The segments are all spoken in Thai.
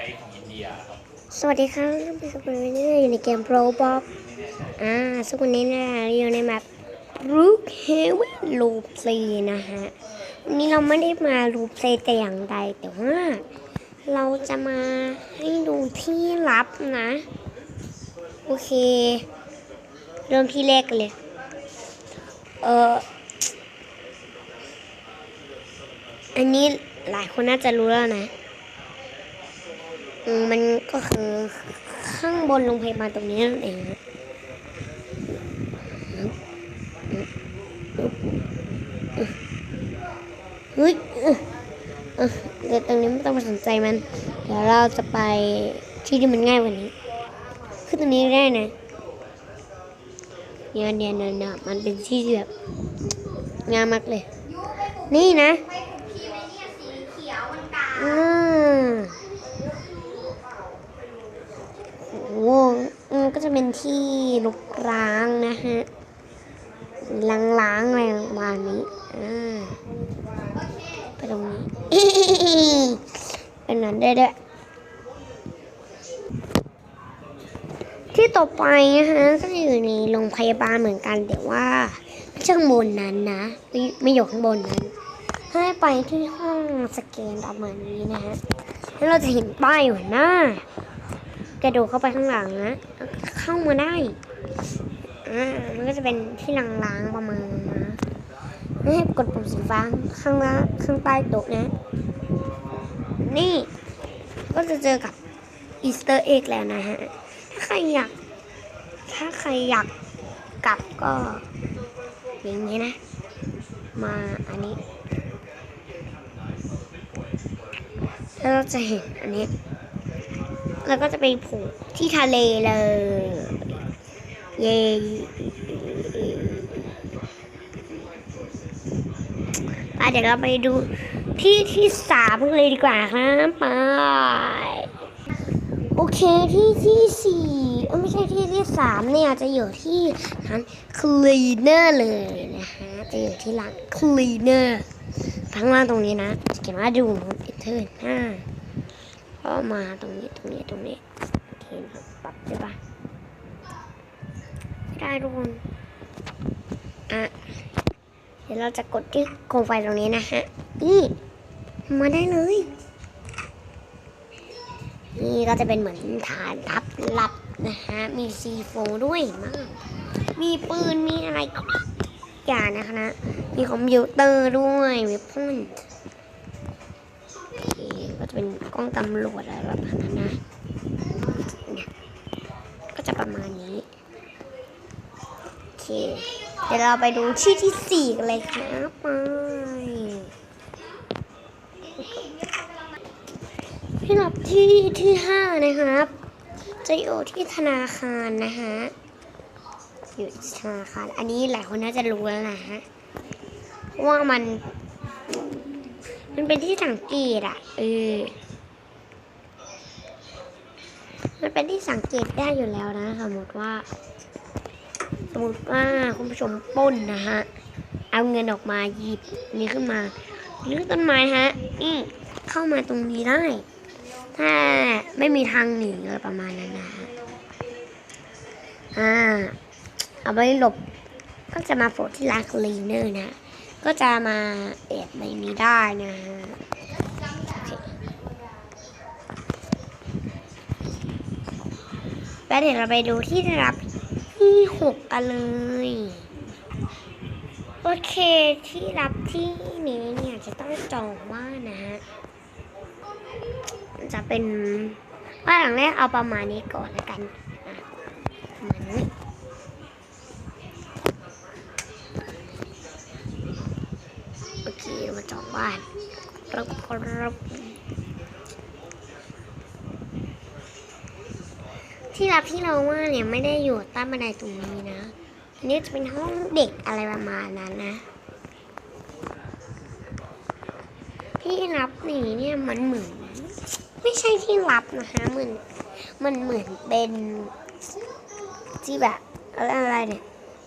ช้ของอินเดียครับสวัสดีครับเป็นสกุลวินเนอร์อยู่ในเกม Roblox อ่าซึ่งวันนี้นะเราอยู่ในแมป Brookhaven Loop Play นะฮะวันนี้เราไม่ได้มา Loop Play แต่อย่างใดแต่ว่า เราจะมาให้ดูที่ลับนะ โอเค เริ่มที่แรกเลย เอออันนี้หลายคนน่าจะรู้แล้วนะ มันก็คือข้างบนโรงพยาบาลตรงนี้นั่นเองเฮ้ยเดี๋ยวตรงนี้ไม่ต้องไปสนใจมัน เดี๋ยวเราจะไปที่ที่มันง่ายกว่านี้ ขึ้นตรงนี้ได้นะเนี่ยเนี่ยเนี่ยมันเป็นที่ที่แบบงามมากเลย นี่นะอืม โอ้โหอืมก็จะเป็นที่รกร้างนะฮะล้างๆอะไรประมาณนี้อ่าไปตรงนี้เป็นนั้นได้ด้วยที่ต่อไปนะฮะก็จะอยู่ในโรงพยาบาลเหมือนกันแต่ว่าไม่ใช่ข้างบนนั้นนะไม่ไม่อยู่ข้างบนนั้นให้ไปที่ห้องสแกนประมาณนี้นะฮะแล้วเราจะเห็นป้ายอยู่หน้า กระโดดเข้าไปข้างหลังนะเข้ามาได้อ่ามันก็จะเป็นที่ล้างๆประมาณนั้นนะให้กดปุ่มสีฟ้าข้างล่างข้างใต้โต๊ะนะ นี่ก็จะเจอกับอีสเตอร์เอ็กแล้วนะฮะ ถ้าใครอยาก ถ้าใครอยากกลับก็อย่างนี้นะ มาอันนี้แล้วเราจะเห็นอันนี้ แล้วก็จะไปผูกที่ทะเลเลย เย้อะเดี๋ยวเราไปดูที่ที่สามเลยดีกว่าครับไปโอเคที่ที่สี่ไม่ใช่ที่ที่สามเนี่ยจะอยู่ที่ร้านคลีเนอร์เลยนะฮะจะอยู่ที่ร้านคลีเนอร์ทั้งล่างตรงนี้นะเขียนว่าดูเอนเทอร์ห้า ก็มาตรงนี้ตรงนี้ตรงนี้โอเคนครับปรับได้ปะไม่ได้ทุกคนอะเดี๋ยวเราจะกดที่โคมไฟตรงนี้นะฮะนี่มาได้เลยนี่ก็จะเป็นเหมือนฐานทัพลับนะฮะมีซีโฟด้วยมากมีปืนมีอะไรก็อย่างนะคะนะมีคอมพิวเตอร์ด้วยเว็บพุ่น จะเป็นกล้องตำรวจอะไรประมาณนั้นนะเนี่ยก็จะประมาณนี้โอเคเดี๋ยวเราไปดูที่ที่สี่กันเลยครับไปที่รับที่ที่ห้านะครับจะอยู่ที่ธนาคารนะฮะอยู่ธนาคาร อันนี้หลายคนน่าจะรู้แล้วนะฮะว่ามัน มันเป็นที่สังเกตอะเออ มันเป็นที่สังเกตได้อยู่แล้วนะ สมมติว่า สมมติว่าคุณผู้ชมป้นนะฮะ เอาเงินออกมาหยิบนี้ขึ้นมาหรือต้นไม้ฮะนี่เข้ามาตรงนี้ได้ ถ้าไม่มีทางหนีอะไรประมาณนั้นนะฮะ อ่า เอาไปหลบก็จะมาโฟลที่ร้านคลีเนอร์นะ ก็จะมาแอบในนี้ได้นะฮะแล้วเดี๋ยวเราไปดูที่รับที่หกกันเลย โอเคที่รับที่นี้เนี่ยจะต้องจองบ้านะฮะจะเป็นบ้าหลังแรกเอาประมาณนี้ก่อนแล้วกันอะประมาณนี้ โอเคมาจองบ้านรับรับที่รับที่เราว่าเนี่ยไม่ได้อยู่ใต้บันไดตรงนี้นะอันนี้จะเป็นห้องเด็กอะไรประมาณนั้นนะ ที่รับนี่เนี่ยมันเหมือน ไม่ใช่ที่รับนะคะเหมือนมันเหมือนเป็นที่แบบอะไรอะไรเนี่ย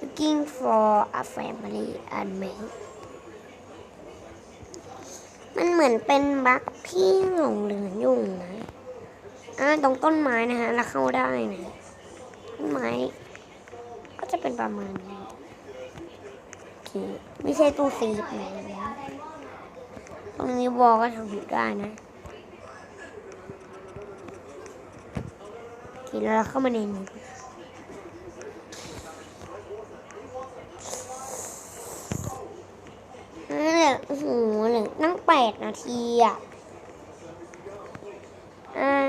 looking for a family and mate มันเหมือนเป็นบั๊กที่หลงเหลืออยู่นะอ่าตรงต้นไม้นะฮะแล้วเข้าได้นะต้นไม้ก็จะเป็นประมาณนี้โอเคไม่ใช่ตู้ซีฟนะตรงนี้วอลก็ทำผิดได้นะโอเคแล้วเราเข้ามาในนี้แหละโอ้โหเหลือนั่งแปด นาทีอะอ่า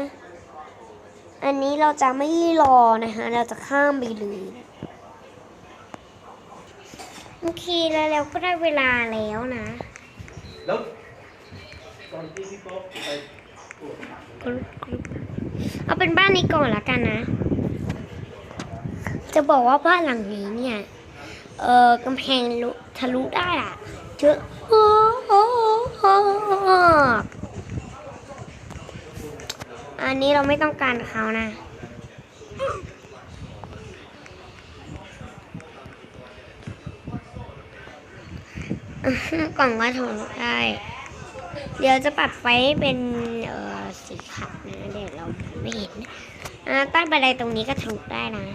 อันนี้เราจะไม่รอนะคะเราจะข้ามไปเลยโอเคแล้วเราก็ได้เวลาแล้วนะ แล้วตอนที่พี่ป๊อปไปตรวจหนักกรุ๊ปกรุ๊ปเอาเป็นบ้านนี้ก่อนละกันนะ จะบอกว่าบ้านหลังนี้เนี่ย เออกำแพงลุทะลุได้อะเจอะโอ้โหอันนี้เราไม่ต้องการเขานะ กล่องก็ทะลุได้ เดี๋ยวจะปัดไฟให้เป็นเออสีขาวนะ เดี๋ยวเราไม่เห็นอ่าใต้บันไดตรงนี้ก็ทะลุได้นะ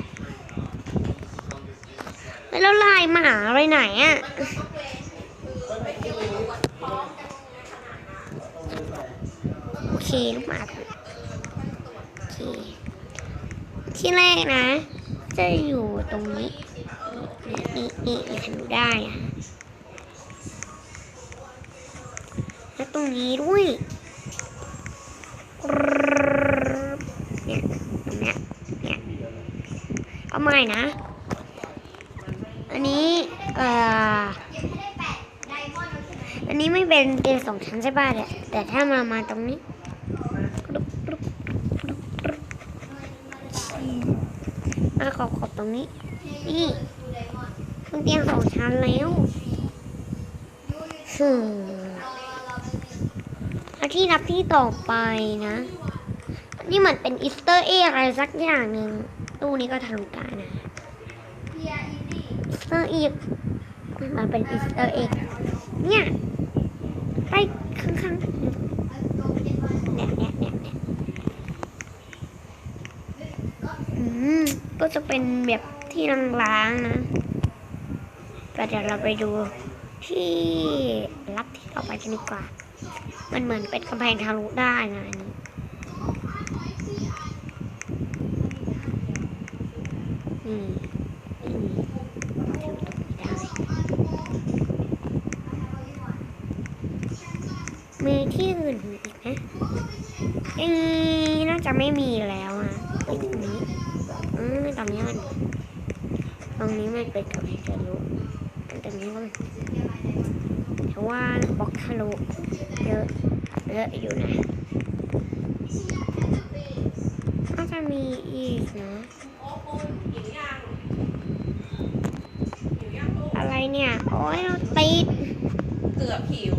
แล้วลายหมาไปไหนอะ่ะ โอ เคลูกหมาก่อนโอเค ที่แรกนะ จะอยู่ตรงนี้ นี่นี่นี่ทะลุได้อะและตรงนี้ด้วยเนี่ยตรงเนี้ยเนี่ยเอาใหม่นะ อันนี้เอ่ออันนี้ไม่เป็นเตียงสองชั้นใช่ป่ะเนี่ยแต่ถ้ามามาตรงนี้าขอบขอบตรงนี้ นี่คือเตียงสองชั้นแล้วหืมแล้วที่นับที่ต่อไปนะ นี่เหมือนเป็นอีสเตอร์เออะไรสักอย่างหนึ่งตู้นี้ก็ทะลุได้นะอีสเตอร์เอ็กมันเป็นอีสเตอร์เอ็กเนี่ยใต้ข้างๆเนี่ยเนี่ยเนี่ยเนี่ยอืม ก็จะเป็นแบบที่ล้างๆนะก็เดี๋ยวเราไปดูที่รับที่ต่อไปกันดีกว่า มันเหมือนเป็นกำแพงทะลุได้นะอันนี้อืมอืมทะลุตรงนี้ได้มีที่อื่นอีกไหมอ๊ะน่าจะไม่มีแล้วอะไป ตรงนี้มัน ตรงนี้มันเป็นกำแพงทะลุอันตรงนี้มันเพราะว่าบล็อกทะลุเยอะเยอะอยู่นะน่าจะมีอีกนะอะไรเนี่ย โอ้ยเราติด เกือบหิว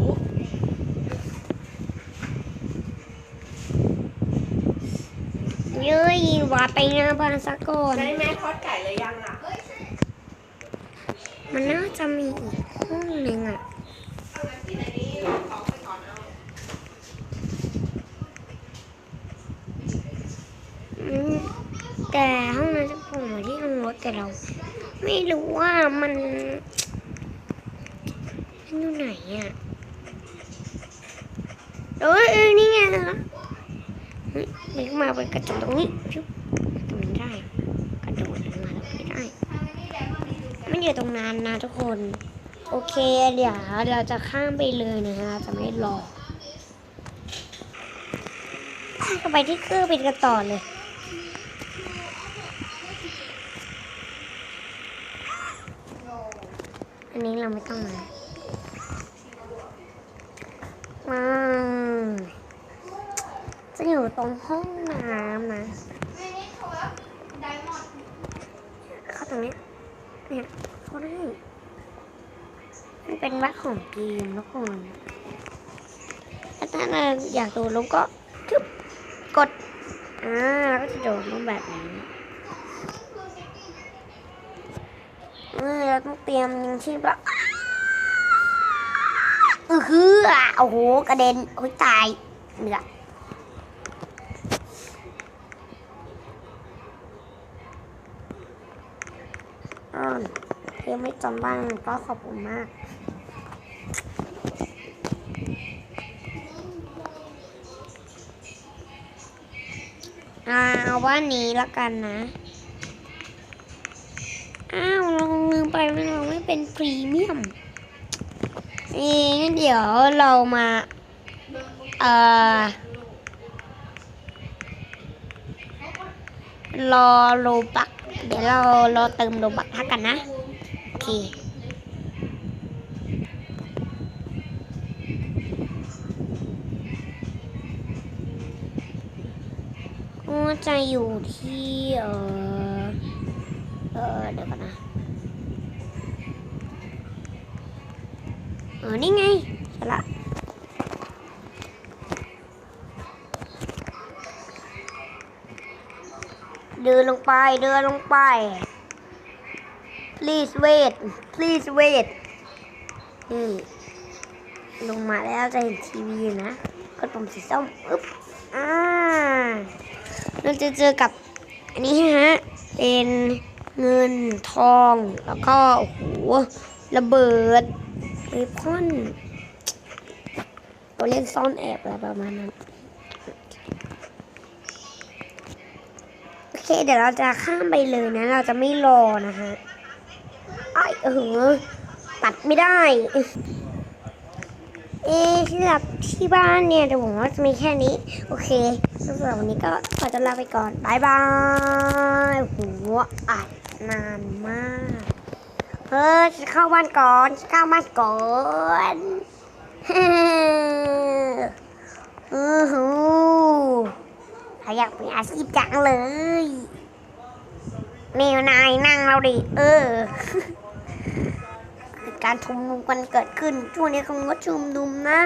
เยอะยีว่าไปหน้าบ้านสักก่อนได้แม่ทอดไก่เลยยังอะ มันน่าจะมีอีกห้องหนึ่งอะอืมแต่ห้องนั้นจะโผล่มาที่ห้องรถแต่เรา ไม่รู้ว่ามันมันอยู่ไหนอะเอ้ยเอ้ยนี่ไงนะเฮ้ย มันขึ้นมาเป็นกระจกตรงนี้ชุบตรงนี้ได้ กระโดดมาตรงนี้ได้ มันอยู่ตรงนั้นนะทุกคน โอเคเดี๋ยวเราจะข้ามไปเลยนะฮะจะไม่รอก็ไปที่เครื่องบินกันต่อเลยอันนี้เราไม่ต้องมามา จะอยู่ตรงห้องน้ำนะเข้าตรงนี้ เนี่ยเข้าได้มันเป็นวัดของเกมทุกคนแล้วถ้าเราอยากโดดลงก็ทึบกด อ่าแล้วก็จะโดดลงแบบนี้เออเราต้องเตรียมยังชีพละเออคือโอ้โห กระเด็น โอ้ยตายเหนื่อ อ้อนยังไม่จำบ้างก็ขอบคุณมาก อ่าเอาว่านี้แล้วกันนะ อ้าวเราลืมไปว่าเราไม่เป็นพรีเมียมเอ้งั้นเดี๋ยวเรามา เอ่อ รอโลบัก เดี๋ยวเรารอเติมโลบักทักกันนะ โอเคก็จะอยู่ที่เออเออเดี๋ยวก่อนนะเออนี่ไงใช่ละ เดินลงไป เดินลงไป please wait please wait นี่ลงมาแล้วจะเห็นทีวีนะกดปุ่มสีส้มอึ๊บอ่าเราจะเจอกับอันนี้ฮะ เป็นเงินทองแล้วก็ โอ้โห ระเบิดเวพอนตัวเล่นซ่อนแอบอะไรประมาณนั้น โอ เค เดี๋ยวเราจะข้ามไปเลยนะ เราจะไม่รอนะฮะไอ้เออตัดไม่ได้ เอ๊ะสำหรับที่บ้านเนี่ยเดี๋ยวผมว่าจะมีแค่นี้ โอเคสำหรับวันนี้ก็ขอจะลาไปก่อนบายบายหัวอัดนานมากเฮ้ยจะเข้าบ้านก่อนเข้าบ้านก่อนอือ หือถ้าอยากมีอาชีพจังเลย แมวนายนั่งเราดิ เออการชุมนุมกันเกิดขึ้น ช่วงนี้คงงดชุมนุมนะ